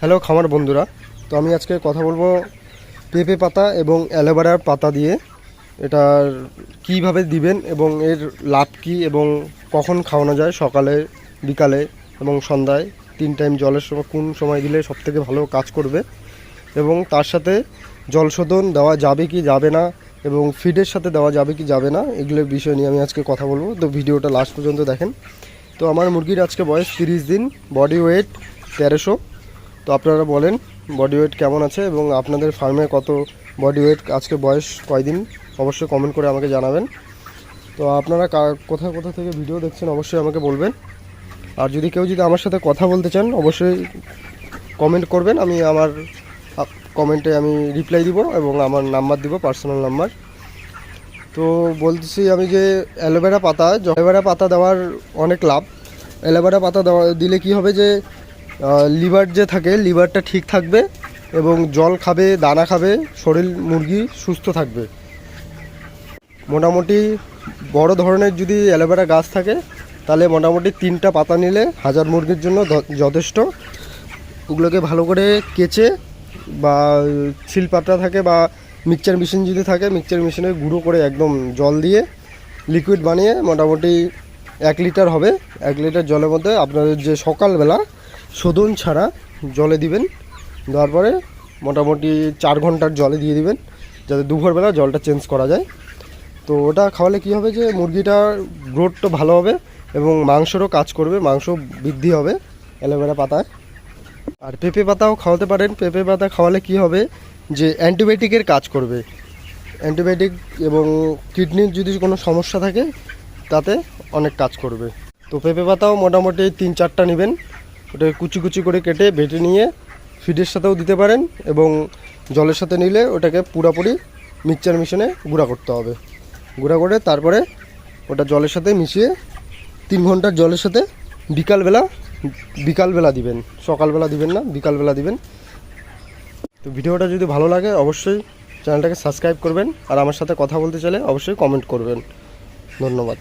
Hello খামার বন্ধুরা, তো আমি আজকে কথা বলব পেঁপে পাতা এবং অ্যালোভেরার পাতা দিয়ে, এটার কীভাবে দিবেন এবং এর লাভ কী এবং কখন খাওয়ানো যায় সকালে, বিকালে এবং সন্ধ্যায়, তিন টাইম জলের সময়, কোন সময় দিলে সবথেকে ভালো কাজ করবে এবং তার সাথে জল শোধন দেওয়া যাবে কি যাবে না এবং ফিডের সাথে দেওয়া যাবে কি যাবে না এগুলোর বিষয় নিয়ে আমি আজকে কথা বলব। তো ভিডিওটা লাস্ট পর্যন্ত দেখেন। তো আমার মুরগির আজকে বয়স তিরিশ দিন, বডি ওয়েট তেরোশো। তো আপনারা বলেন বডি ওয়েট কেমন আছে এবং আপনাদের ফার্মে কত বডি ওয়েট আজকে বয়স কয়দিন? অবশ্যই কমেন্ট করে আমাকে জানাবেন। তো আপনারা কোথা কোথা থেকে ভিডিও দেখছেন অবশ্যই আমাকে বলবেন। আর যদি কেউ যদি আমার সাথে কথা বলতে চান, অবশ্যই কমেন্ট করবেন। আমি আমার কমেন্টে আমি রিপ্লাই দিব এবং আমার নাম্বার দিব পার্সোনাল নাম্বার তো বলতেছি আমি যে অ্যালোভেরা পাতা অ্যালোভেরা পাতা দেওয়ার অনেক লাভ। অ্যালোভেরা পাতা দেওয়া, দিলে কি হবে যে লিভার যে থাকে, লিভারটা ঠিক থাকবে এবং জল খাবে, দানা খাবে, শরীর, মুরগি সুস্থ থাকবে। মোটামুটি বড় ধরনের যদি অ্যালোভেরা গাছ থাকে, তাহলে মোটামুটি তিনটা পাতা নিলে হাজার মুরগির জন্য যথেষ্ট। ওগুলোকে ভালো করে কেচে বা শিলপাতা থাকে বা মিক্সচার মেশিন যদি থাকে, মিক্সচার মেশিনে গুঁড়ো করে একদম জল দিয়ে লিকুইড বানিয়ে মোটামুটি এক লিটার হবে। এক লিটার জলের মধ্যে আপনাদের যে সকালবেলা শোধন ছাড়া জলে দিবেন। দেওয়ার পরে মোটামুটি চার ঘণ্টার জলে দিয়ে দিবেন, যাতে দুপুরবেলা জলটা চেঞ্জ করা যায়। তো ওটা খাওয়ালে কী হবে যে, মুরগিটার গ্রোথটা ভালো হবে এবং মাংসরও কাজ করবে, মাংস বৃদ্ধি হবে অ্যালোভেরা পাতায়। আর পেঁপে পাতাও খাওয়াতে পারেন। পেঁপে পাতা খাওয়ালে কি হবে যে অ্যান্টিবায়োটিকের কাজ করবে। অ্যান্টিবায়োটিক এবং কিডনির যদি কোনো সমস্যা থাকে, তাতে অনেক কাজ করবে। তো পেঁপে পাতাও মোটামুটি তিন চারটা নেবেন। ওটা কুচি কুচি করে কেটে বেটে নিয়ে ফিডের সাথেও দিতে পারেন এবং জলের সাথে নিলে ওটাকে পুরোপুরি মিক্সচার মেশিনে গুঁড়া করতে হবে। গুঁড়া করে তারপরে ওটা জলের সাথে মিশিয়ে তিন ঘণ্টার জলের সাথে বিকালবেলা বিকালবেলা দিবেন, সকালবেলা দিবেন না, বিকালবেলা দিবেন। তো ভিডিওটা যদি ভালো লাগে অবশ্যই চ্যানেলটাকে সাবস্ক্রাইব করবেন আর আমার সাথে কথা বলতে চাইলে অবশ্যই কমেন্ট করবেন। ধন্যবাদ।